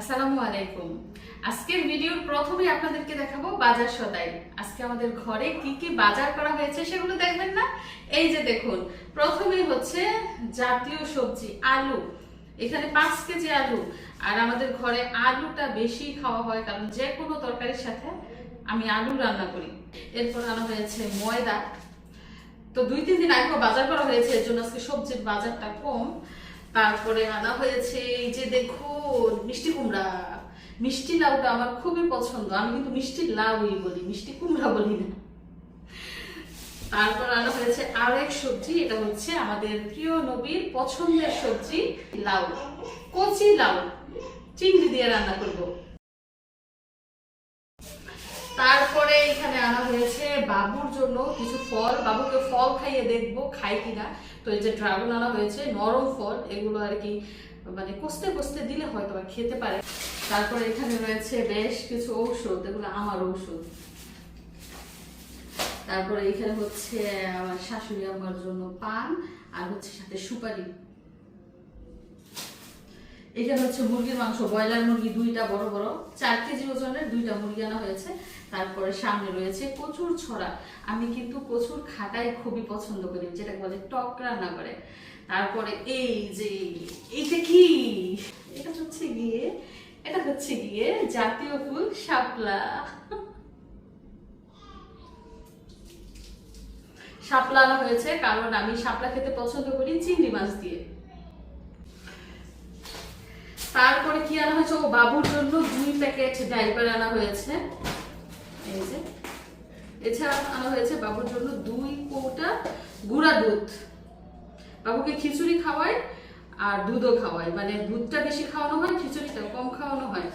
আসসালামু আলাইকুম। আজকের ভিডিওর প্রথমে আপনাদেরকে দেখাবো বাজার সদাই। আজকে আমাদের ঘরে কি কি বাজার করা হয়েছে সেগুলো দেখবেন না? এই যে দেখুন প্রথমেই হচ্ছে জাতীয় সবজি, আলু। এখানে পাঁচ কেজি আলু। আর আমাদের ঘরে আলুটা বেশি খাওয়া হয় কারণ যে কোনো তরকারির সাথে আমি আলু রান্না করি। এরপর আনা হয়েছে ময়দা। তো দুই তিন দিন আগেও বাজার করা হয়েছে, এর জন্য আজকে সবজির বাজারটা কম। তারপরে আনা হয়েছে এই যে দেখো, মিষ্টি কুমড়া। মিষ্টি লাউটা আমার খুবই পছন্দ। আমি কিন্তু মিষ্টি লাউই বলি, মিষ্টি কুমড়া বলি না। তারপর আনা হয়েছে আরেক এক সবজি, এটা হচ্ছে আমাদের প্রিয় নবীর পছন্দের সবজি, লাউ। কচি লাউ। চিংড়ি দিয়ে রান্না করব। তারপরে এখানে আনা হয়েছে বাবুর জন্য কিছু ফল। বাবুকে ফল খাইয়ে দেখব, খাই কিনা। তো এই যে ড্রাগন আনা হয়েছে, নরম ফল, এগুলো আর কি মানে কষতে কষতে দিলে হয়তো বা খেতে পারে। তারপরে এখানে রয়েছে বেশ কিছু ঔষধ, এগুলো আমার ঔষধ। তারপরে এখানে হচ্ছে আমার শাশুড়ি আমার জন্য পান, আর হচ্ছে সাথে সুপারি। এখানে হচ্ছে মুরগির মাংস, ব্রয়লার মুরগি দুইটা বড় বড়, চার কেজি ওজনের দুইটা মুরগি আনা হয়েছে। তারপরে সামনে রয়েছে কচুর ছড়া। আমি কিন্তু কচুর খাটাই খুবই পছন্দ করি যেটা বলে টক রান্না করে। তারপরে এই যে এইটা কি এটা হচ্ছে গিয়ে, এটা হচ্ছে গিয়ে জাতীয় ফুল শাপলা। শাপলা আনা হয়েছে, কারণ আমি শাপলা খেতে পছন্দ করি, চিংড়ি মাছ দিয়ে। তারপরে কি আনা হয়েছে? ও বাবুর জন্য দুই প্যাকেট ডাইপার আনা হয়েছে। এই যে। এছাড়া আনা হয়েছে বাবুর জন্য দুই কৌটা গুঁড়া দুধ। বাবুকে খিচুড়ি খাওয়াই আর দুধও খাওয়াই মানে দুধটা বেশি খাওয়ানো হয় খিচুড়িটা কম খাওয়ানো হয়।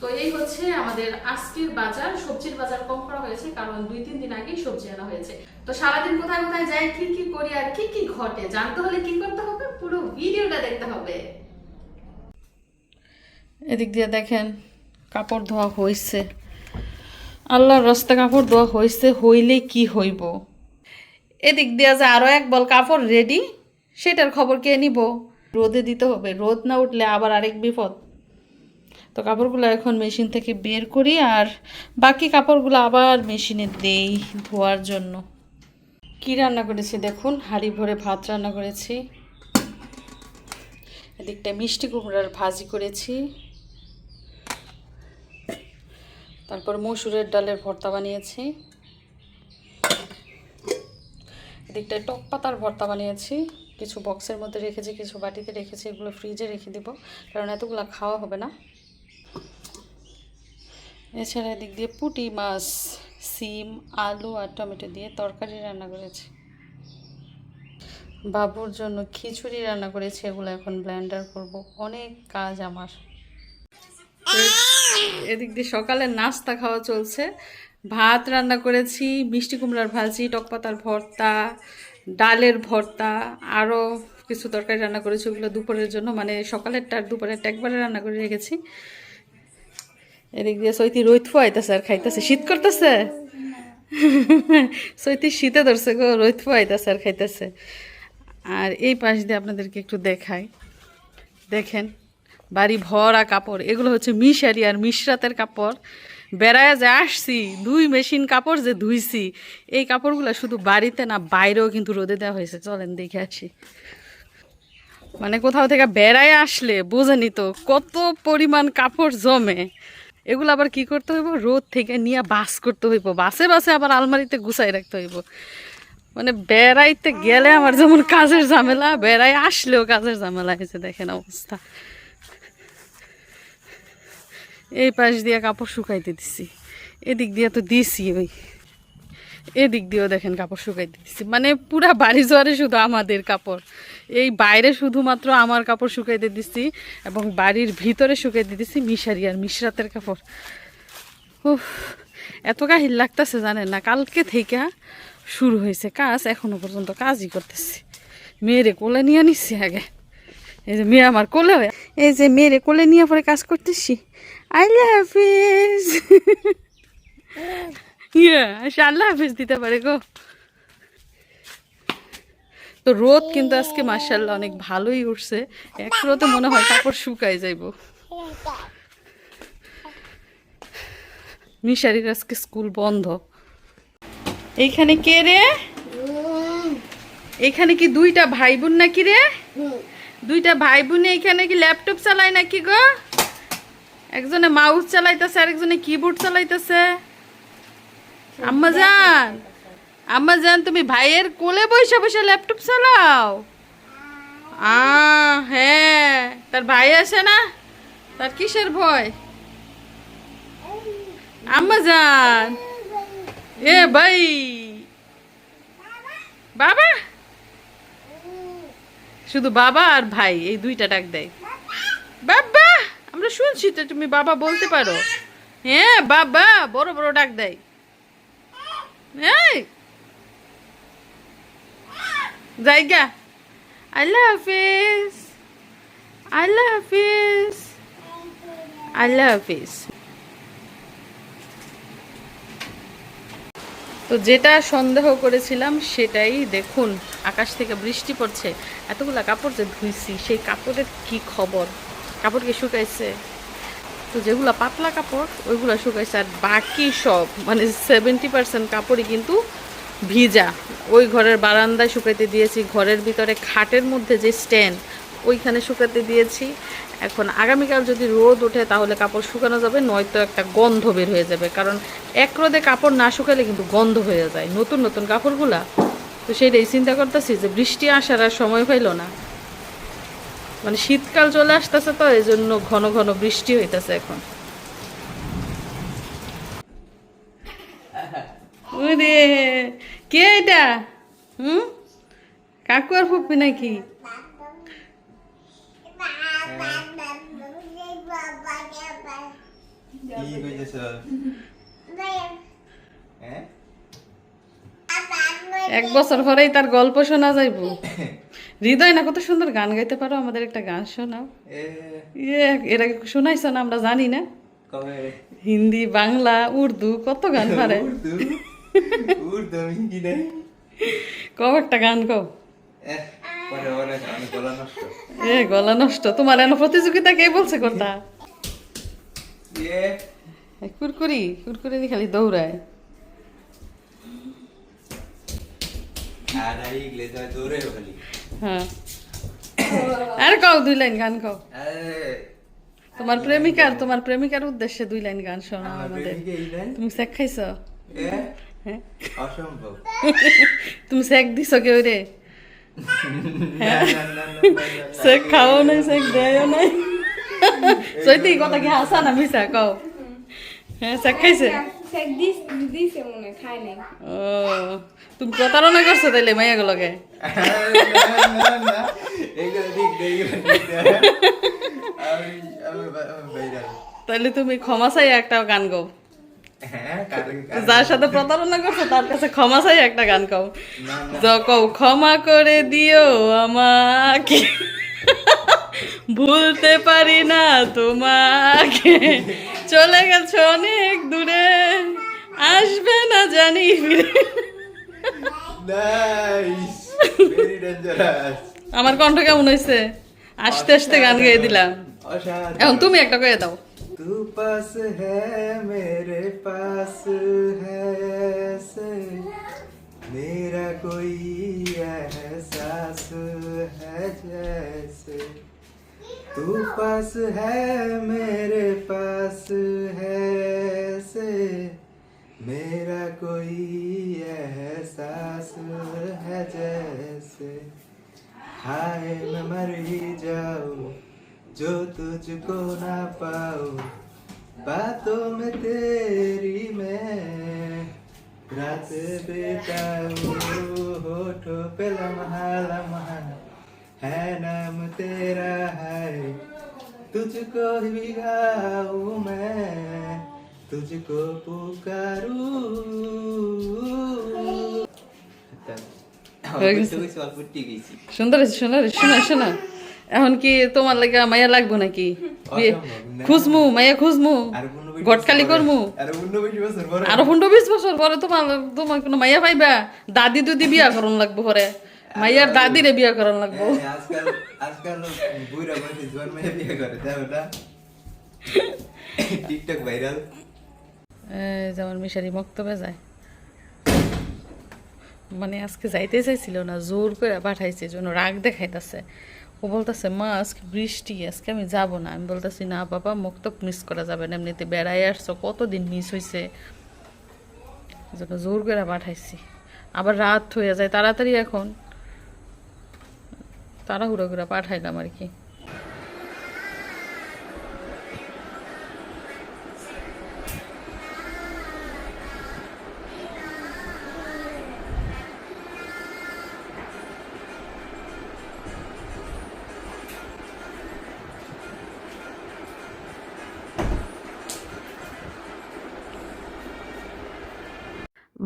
তো এই হচ্ছে আমাদের আজকের বাজার। সবজির বাজার কম করা হয়েছে, কারণ দুই তিন দিন আগেই সবজি আনা হয়েছে। তো সারাদিন কোথায় কোথায় যাই কি কি করি আর কি কি ঘটে, জানতে হলে কি করতে হবে? পুরো ভিডিওটা দেখতে হবে। এদিক দিয়ে দেখেন কাপড় ধোয়া হয়েছে আল্লাহর রাস্তা কাপড় ধোয়া হয়েছে হইলে কি হইব? এদিক দিয়ে যে আরও এক বল কাপড় রেডি সেটার খবর কে নিব? রোদে দিতে হবে, রোদ না উঠলে আবার আরেক বিপদ। তো কাপড়গুলো এখন মেশিন থেকে বের করি, আর বাকি কাপড়গুলো আবার মেশিনে দেই ধোয়ার জন্য। কি রান্না করেছি দেখুন, হাঁড়ি ভরে ভাত রান্না করেছি। এদিকটা মিষ্টি কুমড়ার ভাজি করেছি। তারপর মসুরের ডালের ভর্তা বানিয়েছি। এদিকটায় টক পাতার ভর্তা বানিয়েছি। কিছু বক্সের মধ্যে রেখেছি, কিছু বাটিতে রেখেছি, এগুলো ফ্রিজে রেখে দিব, কারণ এতগুলো খাওয়া হবে না। এছাড়া এদিক দিয়ে পুঁটি মাছ, সিম, আলু আর টমেটো দিয়ে তরকারি রান্না করেছি। বাবুর জন্য খিচুড়ি রান্না করেছি, এগুলো এখন ব্লেন্ডার করব, অনেক কাজ আমার। এদিক দিয়ে সকালে নাস্তা খাওয়া চলছে। ভাত রান্না করেছি, মিষ্টি কুমড়ার ভাজি, টক পাতার ভর্তা, ডালের ভর্তা আরও কিছু তরকারি রান্না করেছি, ওগুলো দুপুরের জন্য মানে সকালেরটা আর দুপুরেরটা একবারে রান্না করে রেখেছি। এদিক দিয়ে সৈতি রোদ ফুয়াইতেছে আর খাইতেছে। শীত করতেছে? সৈতি শীতে ধরছে গো রোদ ফুয়াইতেছে আর খাইতেছে। আর এই পাশ দিয়ে আপনাদেরকে একটু দেখাই। দেখেন। বাড়ি ভরা কাপড়। এগুলো হচ্ছে মিশারি আর মিশরাতের কাপড়। বেড়ায় যে আসছি, দুই মেশিন কাপড় যে ধুইছি, এই কাপড়গুলো শুধু বাড়িতে না, বাইরেও কিন্তু রোদে দেওয়া হয়েছে। চলেন দেখে আসি। মানে কোথাও থেকে বেড়ায় আসলে বোঝেনি তো, কত পরিমাণ কাপড় জমে। এগুলো আবার কি করতে হইব? রোদ থেকে নিয়ে বাস করতে হইব। বাসে বাসে আবার আলমারিতে গুছাই রাখতে হইব। মানে বেড়াইতে গেলে আমার যেমন কাজের ঝামেলা বেড়াই আসলেও কাজের ঝামেলা হয়েছে, দেখেন অবস্থা। এই পাশ দিয়ে কাপড় শুকাইতে দিছি। এদিক দিয়ে তো দিছি ওই এদিক দিয়েও দেখেন কাপড় শুকাইতে দিছি। মানে পুরা বাড়ি জোয়ারে শুধু আমাদের কাপড়। এই বাইরে শুধুমাত্র আমার কাপড় শুকাইতে দিছি এবং বাড়ির ভিতরে শুকাইতে দিছি মিশারি আর মিশরাতের কাপড়। উফ, এত কাহিল লাগতেছে জানেন না? কালকে থেকে শুরু হয়েছে কাজ, এখনও পর্যন্ত কাজই করতেছি। মেয়েরে কোলে নিয়ে নিচ্ছি আগে। এই যে মেয়ে আমার কোলে এই যে মেয়েরে কোলে নিয়ে পরে কাজ করতেছি। আল্লাহ হাফিজ ইয়ে আল্লাহ হাফিজ দিতে পারে গো। তো রোদ কিন্তু আজকে মার্শাল্লাহ অনেক ভালোই উঠছে। এক রোদে মনে হয় কাপড় শুকাই যাইব। মিশারির আজকে স্কুল বন্ধ। এইখানে কে রে? এখানে কি দুইটা ভাই বোন নাকি রে? দুইটা ভাই বোন এখানে কি ল্যাপটপ চালায় নাকি গো? একজনে মাউস চালাইতেছে আর একজনে কিবোর্ড চালাইতেছে। আম্মা জান আম্মা জান তুমি ভাইয়ের কোলে বসে বসে ল্যাপটপ চালাও। আ হ্যাঁ তার ভাই আছে না? তার কিসের ভয়? আম্মা জান এ ভাই। বাবা? শুধু বাবা আর ভাই, এই দুইটা ডাক দেয়। বাবা! আমরা শুনছি তো, তুমি বাবা বলতে পারো। হ্যাঁ বাবা, বড় বড় ডাক দেয়। জায়গা। আল্লাহ হাফিজ। আল্লাহ হাফিজ। আল্লাহ হাফিজ। তো যেটা সন্দেহ করেছিলাম, সেটাই দেখুন। আকাশ থেকে বৃষ্টি পড়ছে, এতগুলা কাপড় যে ধুইছি, সেই কাপড়ের কি খবর? কাপড় কি শুকাইছে। তো যেগুলো পাতলা কাপড়, ওইগুলো শুকাইছে আর বাকি সব মানে সেভেন্টি পার্সেন্ট কাপড়ই কিন্তু ভিজা। ওই ঘরের বারান্দায় শুকাইতে দিয়েছি, ঘরের ভিতরে খাটের মধ্যে যে স্ট্যান্ড, ওইখানে শুকাতে দিয়েছি। এখন আগামীকাল যদি রোদ ওঠে তাহলে কাপড় শুকানো যাবে, নয়তো একটা গন্ধ বের হয়ে যাবে। কারণ এক রোদে কাপড় না শুকালে কিন্তু গন্ধ হয়ে যায়, নতুন নতুন কাপড়গুলা। তো সেইটাই চিন্তা করতেছি যে বৃষ্টি আসার আর সময় পাইল না। মানে শীতকাল চলে আসতেছে তো এই জন্য ঘন ঘন বৃষ্টি হইতেছে এখন। কে এটা? হুম? কাকু আর ফুপি নাকি? হ্যাঁ। এক বছর পরেই তার গল্প শোনা যাইব। হৃদয় না কত সুন্দর গান গাইতে পারো আমাদের একটা গান শোনাও। ইয়ে এর আগে শোনাইছ না আমরা জানি না। হিন্দি বাংলা উর্দু কত গান পারে? কব একটা গান কও। এ গলা নষ্ট। তোমার এন প্রতিযোগিতা কে বলছে কথা ইয়ে। কুরকুরি কুরকুরি খালি দৌড়ায়। আর গলে তো খালি। হ্যাঁ। আর কও দুই লাইন গান কও। তোমার প্রেমিকার তোমার প্রেমিকার উদ্দেশ্যে দুই লাইন গান শোনাও আমার আমাদের। তুমি চেক খাইছ? হ্যাঁ। অসম্ভব। তুমি চেক দিছ কেউ রে? না চেক খাও নাই চেক দেয়ও নাই। সত্যি কথা কি হাসা না মিশা কও। হ্যাঁ চেক খাইছে? ও তুমি প্রতারণা করছ তাইলে মাইয়াগুলোকে তাইলে তুমি ক্ষমা চাই একটা গান গাও। যার সাথে প্রতারণা করছ, তার কাছে ক্ষমা চাই একটা গান গাও। কও, ক্ষমা করে দিও আমাকে। ভুলতে পারি না তোমাকে। চলে গেছ অনেক দূরে আসবে না জানি। আমার কণ্ঠ কেমন হয়েছে? আসতে আসতে গান গেয়ে দিলাম। এখন তুমি একটা করে দাও। মেরে মেরা কোই এহসাস হ্যাঁ तू पास है, मेरे पास है से मेरा कोई एहसास है जैसे। हाय, मैं मर ही जाऊँ, जो तुझको ना पाऊँ। बातों में तेरी मैं रात बिताऊं। होठों पे लम्हा लम्हा। है नाम तेरा है तुझको ही गाऊं मैं तुझको पुकारूं হয়ে গেছে? অল্প গেছি সুন্দর হয়েছে সুন্দর হয়েছে শোনা শোনা এখন কি তোমার লাগে মাইয়া লাগবো নাকি বিয়ে- অসম্ভব না। খুঁজমু মাইয়া খুঁজমু আর পনেরো বিশ গটকালি বছর করমু পরে- আর পনেরো বিশ বছর পরে আরো পনেরো বিশ বছর পরে তোমার তোমার কোনো মাইয়া পাইবা দাদি দুদি বিয়া করন লাগবো পরে মাইয়ার দাদিরে বিয়া করন লাগবো। হ্যাঁ, আজকাল আজকাল বুড়া বয়সে জোয়ান মেয়ে বিয়ে করে তাই ওটা টিকটক ভাইরাল যেমন মিশারি মক্তবে যায়। মানে আজকে যাইতে চাইছিল না জোর করে পাঠাইছে জন্য রাগ দেখাইতেছে। ও বলতেছে মা আজকে বৃষ্টি আজকে আমি যাব না। আমি বলতেছি না বাবা মক্তব মিস করা যাবে না এমনিতে বেড়াই আসছো কতদিন মিস হয়েছে জন্য জোর করে পাঠাইছি। আবার রাত হয়ে যায় তাড়াতাড়ি এখন তাড়াহুড়ো করে পাঠাইলাম আর কি।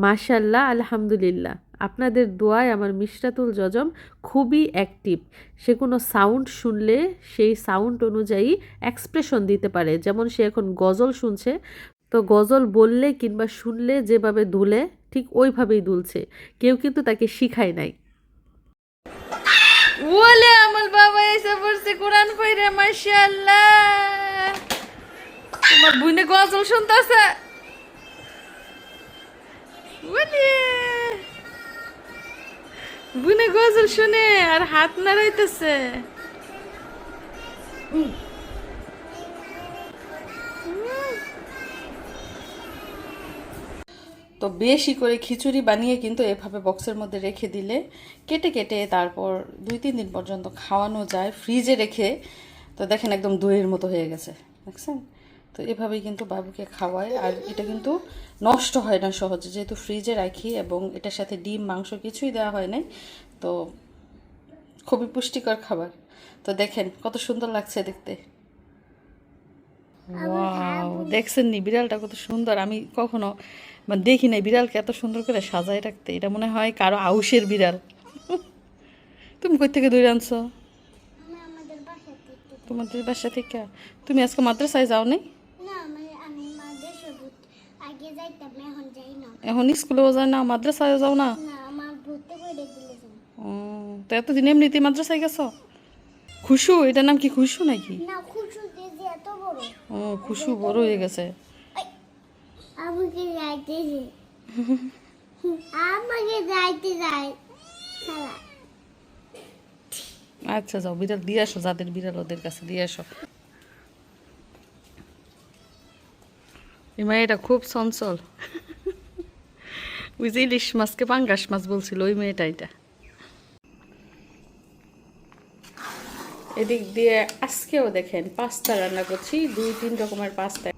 মাশাল্লাহ আলহামদুলিল্লাহ। আপনাদের দোয়ায় আমার মিশরাতুল জজম খুবই অ্যাক্টিভ সে কোনো সাউন্ড শুনলে সেই সাউন্ড অনুযায়ী এক্সপ্রেশন দিতে পারে। যেমন সে এখন গজল শুনছে, তো গজল বললে কিংবা শুনলে যেভাবে দুলে, ঠিক ওইভাবেই দুলছে। কেউ কিন্তু তাকে শিখায় নাই। বলে আমার বাবা এসে পড়ছে কোরআন পড়ে, মাশাআল্লাহ। তোমার বুনে গজল শুনতাছে। বলে। বুনে গজল শুনে আর হাত নাড়াইতেছে। তো বেশি করে খিচুড়ি বানিয়ে কিন্তু এভাবে বক্সের মধ্যে রেখে দিলে কেটে কেটে তারপর দুই তিন দিন পর্যন্ত খাওয়ানো যায়, ফ্রিজে রেখে। তো দেখেন একদম দইয়ের মতো হয়ে গেছে, দেখছেন? তো এভাবেই কিন্তু বাবুকে খাওয়ায়। আর এটা কিন্তু নষ্ট হয় না সহজে। যেহেতু ফ্রিজে রাখি এবং এটার সাথে ডিম মাংস কিছুই দেওয়া হয় নাই তো খুবই পুষ্টিকর খাবার। তো দেখেন কত সুন্দর লাগছে দেখতে। ওয়াও দেখছেন নি? বিড়ালটা কত সুন্দর। আমি কখনো মানে দেখি নাই বিড়ালকে এত সুন্দর করে সাজায় রাখতে। এটা মনে হয় কারও আউসের বিড়াল। তুমি কই থেকে দূরে আনছো? তোমাদের বাসা থেকে? তুমি আজকে মাদ্রাসায় যাও নাই না আমি আমি মাদের সবুজ আগে যাইতাম এখন স্কুলেও যায় না মাদ্রাসায় যাও না? তো এতদিন এমনিতে মাদ্রাসায় গেছো? খুশু? এটার নাম কি খুশু নাকি? খুশু বড়। ও খুশু বড় হয়ে গেছে। আমাকে যাইতে আমাকে যাইতে যাই। আচ্ছা যাও বিড়াল দিয়ে আসো যাদের বিড়াল ওদের কাছে দিয়ে আসো। মেয়েটা খুব চঞ্চল। ওই ইলিশ মাছকে পাঙ্গাস মাছ বলছিল, ওই মেয়েটা এটা। এদিক দিয়ে আজকেও দেখেন, পাস্তা রান্না করছি, দুই, তিন রকমের পাস্তা।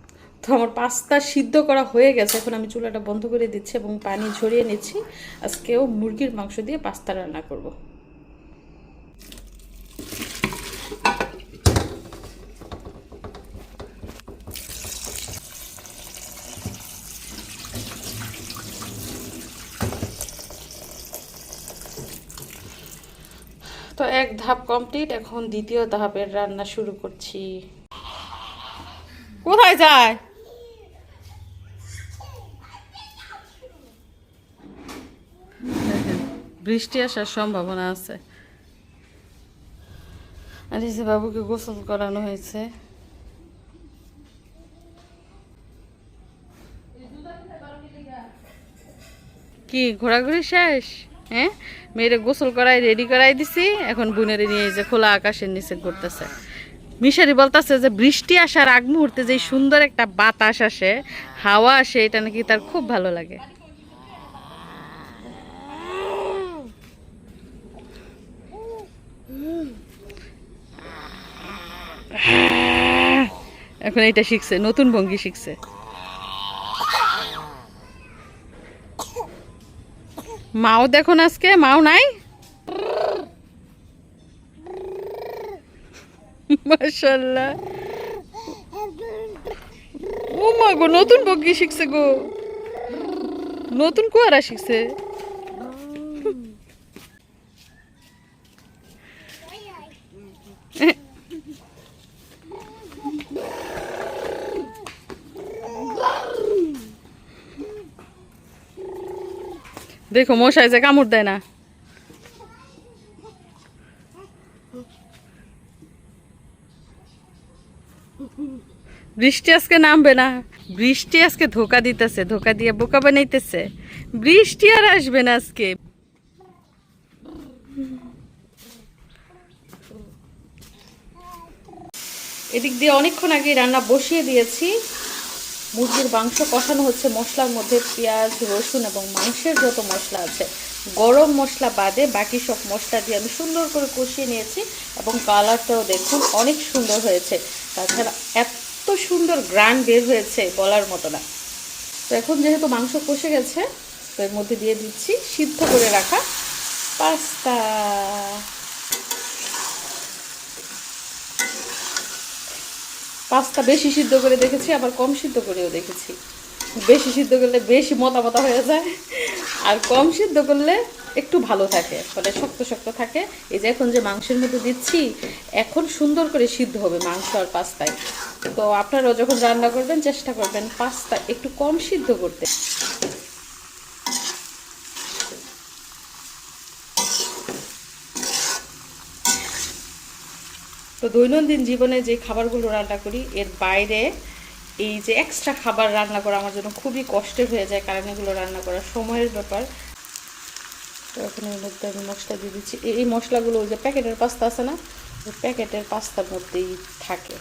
তো আমার পাস্তা সিদ্ধ করা হয়ে গেছে, এখন আমি চুলাটা বন্ধ করে দিচ্ছি এবং পানি ঝরিয়ে নিচ্ছি। আজকেও মুরগির মাংস দিয়ে পাস্তা রান্না করব। তো এক ধাপ কমপ্লিট এখন দ্বিতীয় ধাপের রান্না শুরু করছি। কোথায় যায়? বৃষ্টি আসার সম্ভাবনা আছে। আর এই যে বাবুকে গোসল করানো হয়েছে। কি ঘোরাঘুরি শেষ? হ্যাঁ? মেয়েরে গোসল করাই রেডি করাই দিছি। এখন বুনের নিয়ে যে খোলা আকাশের নিচে ঘুরতেছে। মিশারি বলতেছে যে, বৃষ্টি আসার আগ মুহূর্তে যে সুন্দর একটা বাতাস আসে, হাওয়া আসে, এটা নাকি তার খুব ভালো লাগে। এখন এটা শিখছে, নতুন ভঙ্গি শিখছে। মাও দেখুন আজকে, মাও নাই? মাশাল্লাহ ও মা গো, নতুন বগি শিখছে গো। নতুন কুয়ারা শিখছে। দেখো মশাই যে কামড় দেয় না। বৃষ্টি আজকে নামবে না। বৃষ্টি আজকে ধোকা দিতেছে, ধোকা দিয়ে বোকা বানাইতেছে। বৃষ্টি আর আসবে না আজকে। এদিক দিয়ে অনেকক্ষণ আগে রান্না বসিয়ে দিয়েছি। মুরগির মাংস কষানো হচ্ছে মশলার মধ্যে পেঁয়াজ, রসুন এবং মাংসের যত মশলা আছে। গরম মশলা বাদে বাকি সব মশলা দিয়ে আমি সুন্দর করে কষিয়ে নিয়েছি এবং কালারটাও দেখুন অনেক সুন্দর হয়েছে। তাছাড়া এত সুন্দর গ্রান বের হয়েছে বলার মতো না। তো এখন যেহেতু মাংস কষে গেছে, তো এর মধ্যে দিয়ে দিচ্ছি সিদ্ধ করে রাখা পাস্তা। পাস্তা বেশি সিদ্ধ করে দেখেছি, আবার কম সিদ্ধ করেও দেখেছি। বেশি সিদ্ধ করলে বেশি মতা মতা হয়ে যায়, আর কম সিদ্ধ করলে একটু ভালো থাকে ফলে শক্ত শক্ত থাকে। এই যে এখন যে মাংসের মধ্যে দিচ্ছি, এখন সুন্দর করে সিদ্ধ হবে মাংস আর পাস্তায়। তো আপনারাও যখন রান্না করবেন, চেষ্টা করবেন পাস্তা একটু কম সিদ্ধ করতে। তো দৈনন্দিন জীবনে যে খাবারগুলো রান্না করি, এর বাইরে এই যে এক্সট্রা খাবার রান্না করা আমার জন্য খুবই কষ্টের হয়ে যায়, কারণ এগুলো রান্না করা সময়ের ব্যাপার। তো এখন এর মধ্যে আমি মশলা দিয়ে দিচ্ছি। এই- মশলাগুলো ওই যে প্যাকেটের পাস্তা আছে না, ওই প্যাকেটের পাস্তার মধ্যেই থাকে।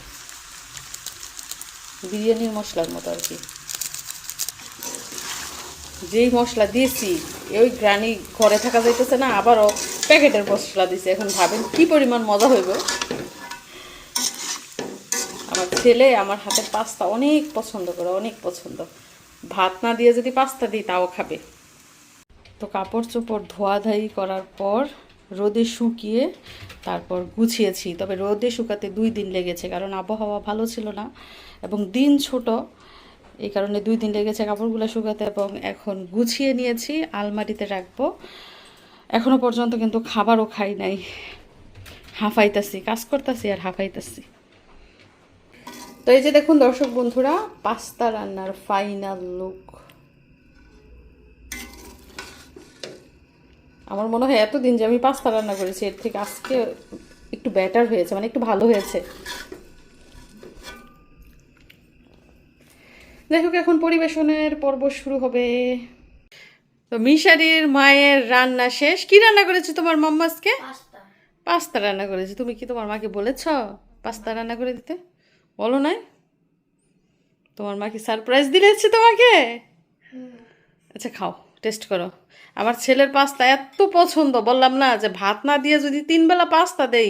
বিরিয়ানির মশলার মতো আর কি। যেই মশলা দিয়েছি ওই গ্রানি ঘরে থাকা যাইতেছে না, আবারও প্যাকেটের মশলা দিয়েছি এখন ভাবেন কি পরিমাণ মজা হইব। ছেলে আমার হাতের পাস্তা অনেক পছন্দ করে, অনেক পছন্দ। ভাত না দিয়ে যদি পাস্তা দিই, তাও খাবে। তো কাপড় চোপড় ধোয়াধাই করার পর রোদে শুকিয়ে তারপর গুছিয়েছি। তবে রোদে শুকাতে দুই দিন লেগেছে, কারণ আবহাওয়া ভালো ছিল না এবং দিন ছোট, এই কারণে দুই দিন লেগেছে কাপড়গুলো শুকাতে এবং এখন গুছিয়ে নিয়েছি, আলমারিতে রাখব। এখনও পর্যন্ত কিন্তু খাবারও খাই নাই। হাঁফাইতাছি, কাজ করতেছি আর হাঁফাইতাছি। তো এই যে দেখুন দর্শক বন্ধুরা পাস্তা রান্নার ফাইনাল লুক আমার মনে হয় এতদিন যে আমি পাস্তা রান্না করেছি এর থেকে আজকে একটু বেটার হয়েছে মানে একটু ভালো হয়েছে। যাই হোক এখন পরিবেশনের পর্ব শুরু হবে। তো মিশারির মায়ের রান্না শেষ। কি রান্না করেছে তোমার মাম্মা আজকে পাস্তা। পাস্তা রান্না করেছে। তুমি কি তোমার মাকে বলেছ পাস্তা রান্না করে দিতে? বলো নাই? তোমার মা কি সারপ্রাইজ দিয়েছে তোমাকে? আচ্ছা খাও টেস্ট করো। আমার ছেলের পাস্তা এত পছন্দ বললাম না যে ভাত না দিয়ে যদি তিনবেলা পাস্তা দেই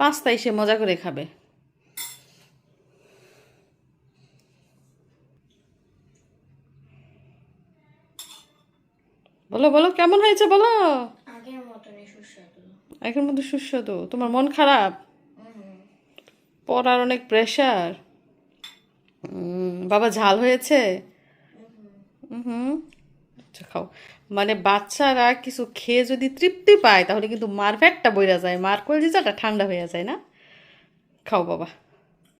পাস্তাই সে মজা করে খাবে। বলো বলো কেমন হয়েছে বলো? আগের মতনই সুস্বাদু। মধ্যে সুস্বাদু। তোমার মন খারাপ? পড়ার অনেক প্রেশার বাবা ঝাল হয়েছে? হুম আচ্ছা খাও। মানে বাচ্চারা কিছু খেয়ে যদি তৃপ্তি পায়, তাহলে কিন্তু মার ফ্যাটটা বইরা যায়। মার কলজিজাটা ঠান্ডা হয়ে যায় না? খাও বাবা।